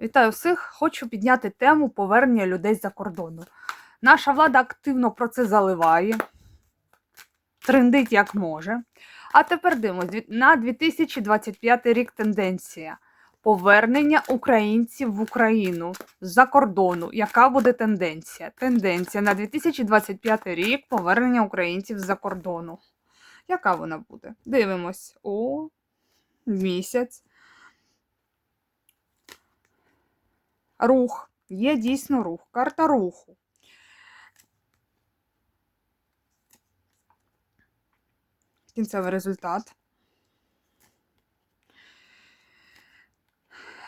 Вітаю всіх! Хочу підняти тему повернення людей з-за кордону. Наша влада активно про це заливає, трендить як може. А тепер дивимось на 2025 рік тенденція. Повернення українців в Україну з-за кордону. Яка буде тенденція? Тенденція на 2025 рік повернення українців з-за кордону. Яка вона буде? Дивимось. О, місяць. Рух. Є дійсно рух. Карта руху. Кінцевий результат.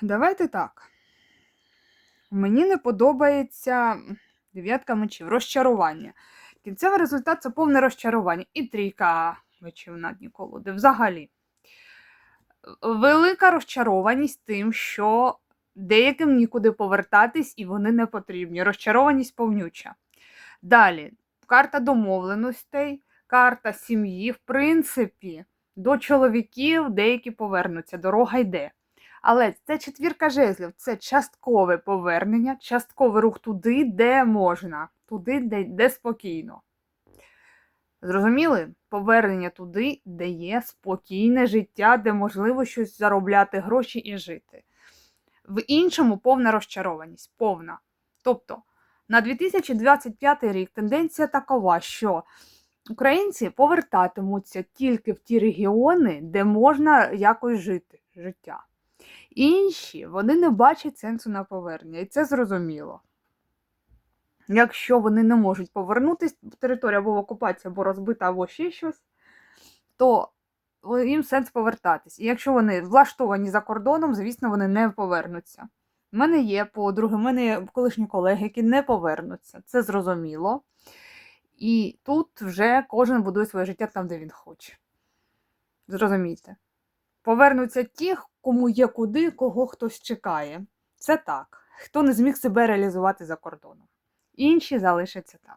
Давайте так. Мені не подобається дев'ятка мечів, розчарування. Кінцевий результат це повне розчарування. І трійка мечів на дні колоди. Взагалі. Велика розчарованість тим, що деяким нікуди повертатись, і вони не потрібні. Розчарованість повнюча. Далі, карта домовленостей, карта сім'ї. В принципі, до чоловіків деякі повернуться, дорога йде. Але це четвірка жезлів, це часткове повернення, частковий рух туди, де можна, туди, де, де спокійно. Зрозуміли? Повернення туди, де є спокійне життя, де можливо щось заробляти гроші і жити. В іншому повна розчарованість, повна. Тобто на 2025 рік тенденція такова, що українці повертатимуться тільки в ті регіони, де можна якось жити життя. Інші вони не бачать сенсу на повернення, і це зрозуміло. Якщо вони не можуть повернутися, територія або в окупації, або розбита, або ще щось, то їм сенс повертатись. І якщо вони влаштовані за кордоном, звісно, вони не повернуться. У мене є подруги, в мене є колишні колеги, які не повернуться. Це зрозуміло. І тут вже кожен будує своє життя там, де він хоче. Зрозумійте. Повернуться ті, кому є куди, кого хтось чекає. Це так. Хто не зміг себе реалізувати за кордоном. Інші залишаться там.